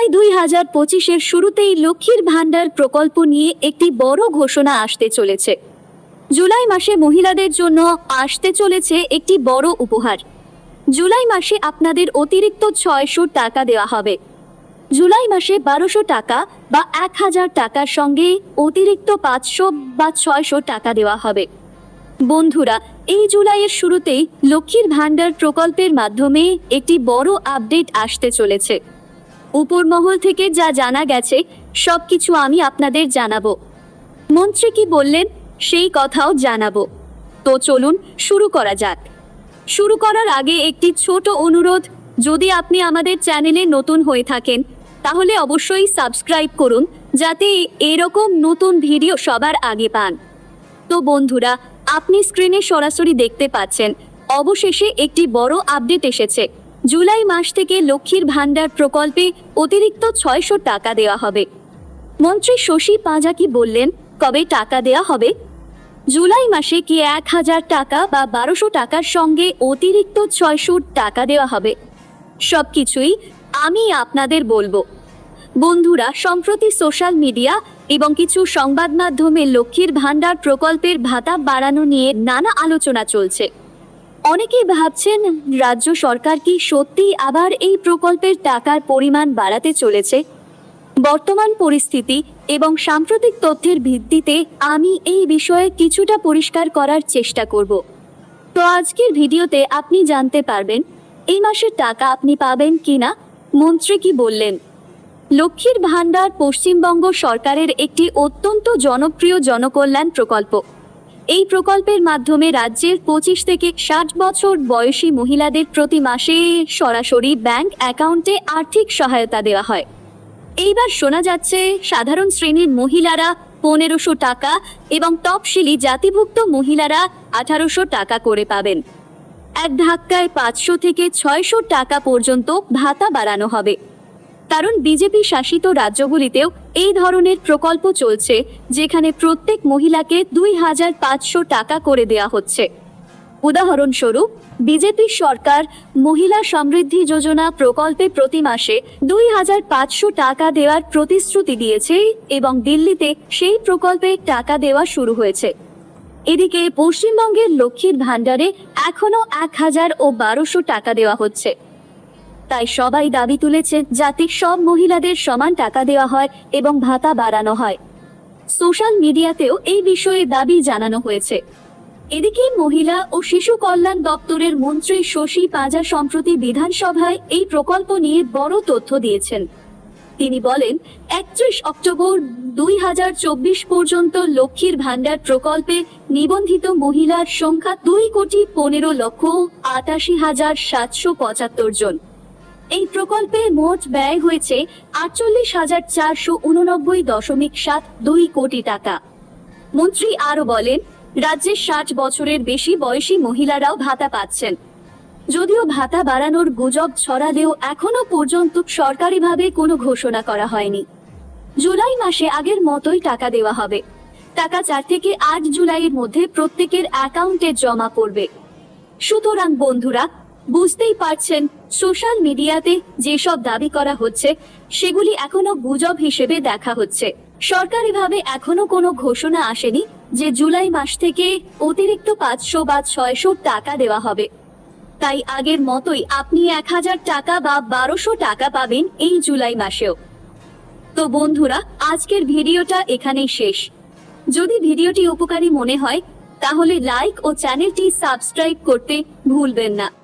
জুলাই দুই হাজার পঁচিশের শুরুতেই লক্ষ্মীর ভাণ্ডার প্রকল্প নিয়ে একটি বড় ঘোষণা আসতে চলেছে। জুলাই মাসে মহিলাদের জন্য আসতে চলেছে একটি বড় উপহার। জুলাই মাসে আপনাদের অতিরিক্ত ছয়শো টাকা দেওয়া হবে। জুলাই মাসে বারোশো টাকা বা এক হাজার টাকার সঙ্গে অতিরিক্ত পাঁচশো বা ছয়শো টাকা দেওয়া হবে। বন্ধুরা, এই জুলাইয়ের শুরুতেই লক্ষ্মীর ভাণ্ডার প্রকল্পের মাধ্যমে একটি বড় আপডেট আসতে চলেছে। উপর মহল থেকে যা জানা গেছে সব কিছু আমি আপনাদের জানাব। মন্ত্রী কি বললেন, সেই কথাও জানাব। তো চলুন শুরু করা যাক। শুরু করার আগে একটি ছোট অনুরোধ, যদি আপনি আমাদের চ্যানেলে নতুন হয়ে থাকেন, তাহলে অবশ্যই সাবস্ক্রাইব করুন, যাতে এরকম নতুন ভিডিও সবার আগে পান। তো বন্ধুরা, আপনি স্ক্রিনে সরাসরি দেখতে পাচ্ছেন, অবশেষে একটি বড় আপডেট এসেছে। জুলাই মাস থেকে লক্ষ্মীর ভাণ্ডার প্রকল্পে অতিরিক্ত ছয়শো টাকা দেওয়া হবে। মন্ত্রী শশী পাঁজাকি বললেন, কবে টাকা দেওয়া হবে? জুলাই মাসে কি এক হাজার টাকা বা বারোশো টাকার সঙ্গে অতিরিক্ত ছয়শো টাকা দেওয়া হবে? সব কিছুই আমি আপনাদের বলব। বন্ধুরা, সম্প্রতি সোশ্যাল মিডিয়া এবং কিছু সংবাদ মাধ্যমে লক্ষ্মীর ভাণ্ডার প্রকল্পের ভাতা বাড়ানো নিয়ে নানা আলোচনা চলছে। অনেকেই ভাবছেন, রাজ্য সরকার কি সত্যি আবার এই প্রকল্পের টাকার পরিমাণ বাড়াতে চলেছে? বর্তমান পরিস্থিতি এবং সাম্প্রতিক তথ্যের ভিত্তিতে আমি এই বিষয়ে কিছুটা পরিষ্কার করার চেষ্টা করব। তো আজকের ভিডিওতে আপনি জানতে পারবেন, এই মাসের টাকা আপনি পাবেন কিনা? মন্ত্রী কি বললেন? লক্ষ্মীর ভাণ্ডার পশ্চিমবঙ্গ সরকারের একটি অত্যন্ত জনপ্রিয় জনকল্যাণ প্রকল্প। এই প্রকল্পের মাধ্যমে রাজ্যের পঁচিশ থেকে ষাট বছর বয়সী মহিলাদের প্রতি মাসে সরাসরি ব্যাংক অ্যাকাউন্টে আর্থিক সহায়তা দেওয়া হয়। এইবার শোনা যাচ্ছে, সাধারণ শ্রেণির মহিলারা পনেরোশো টাকা এবং তপশিলি জাতিভুক্ত মহিলারা আঠারোশো টাকা করে পাবেন। এক ধাক্কায় পাঁচশো থেকে ছয়শো টাকা পর্যন্ত ভাতা বাড়ানো হবে। কারণ বিজেপি শাসিত রাজ্যগুলিতেও এই ধরনের প্রকল্প চলছে, যেখানে প্রত্যেক মহিলাকে দুই হাজার পাঁচশো টাকা করে দেওয়া হচ্ছে। উদাহরণস্বরূপ, বিজেপি সরকার মহিলা সমৃদ্ধি যোজনা প্রকল্পে প্রতি মাসে দুই হাজার পাঁচশো টাকা দেওয়ার প্রতিশ্রুতি দিয়েছে এবং দিল্লিতে সেই প্রকল্পে টাকা দেওয়া শুরু হয়েছে। এদিকে পশ্চিমবঙ্গের লক্ষ্মীর ভাণ্ডারে এখনও এক হাজার ও বারোশো টাকা দেওয়া হচ্ছে। তাই সবাই দাবি তুলেছে যাতে সব মহিলাদের সমান টাকা দেওয়া হয় এবং ভাতা বাড়ানো হয়। সোশ্যাল মিডিয়াতেও এই বিষয়ে দাবি জানানো হয়েছে। এদিকে মহিলা ও শিশু কল্যাণ দপ্তরের মন্ত্রী শশী পাজা সম্প্রতি বিধানসভায় এই প্রকল্প নিয়ে বড় তথ্য দিয়েছেন। তিনি বলেন, একত্রিশ অক্টোবর দুই হাজার চব্বিশ পর্যন্ত লক্ষ্মীর ভাণ্ডার প্রকল্পে নিবন্ধিত মহিলার সংখ্যা দুই কোটি পনেরো লক্ষ আটাশি হাজার সাতশো পঁচাত্তর জন। এই প্রকল্পে মোট ব্যয় হয়েছে আটচল্লিশ হাজার চারশো উননব্বই দশমিক সাত দুই কোটি টাকা। মন্ত্রী আরও বলেন রাজ্যের ষাট বছরের বেশি বয়সী মহিলারাও ভাতা পাচ্ছেন। যদিও ভাতা বাড়ানোর গুজব ছড়ালেও এখনও পর্যন্ত সরকারিভাবে কোনো ঘোষণা করা হয়নি। জুলাই মাসে আগের মতোই টাকা দেওয়া হবে। টাকা চার থেকে আট জুলাইয়ের মধ্যে প্রত্যেকের অ্যাকাউন্টে জমা পড়বে। সুতরাং বন্ধুরা বুঝতেই পারছেন, সোশ্যাল মিডিয়াতে যেসব দাবি করা হচ্ছে, সেগুলি এখনও গুজব হিসেবে দেখা হচ্ছে। সরকারিভাবে এখনও কোনো ঘোষণা আসেনি যে জুলাই মাস থেকে অতিরিক্ত পাঁচশো বা ছয়শো টাকা দেওয়া হবে। তাই আগের মতোই আপনি এক হাজার টাকা বা বারোশো টাকা পাবেন এই জুলাই মাসেও। তো বন্ধুরা, আজকের ভিডিওটা এখানেই শেষ। যদি ভিডিওটি উপকারী মনে হয়, তাহলে লাইক ও চ্যানেলটি সাবস্ক্রাইব করতে ভুলবেন না।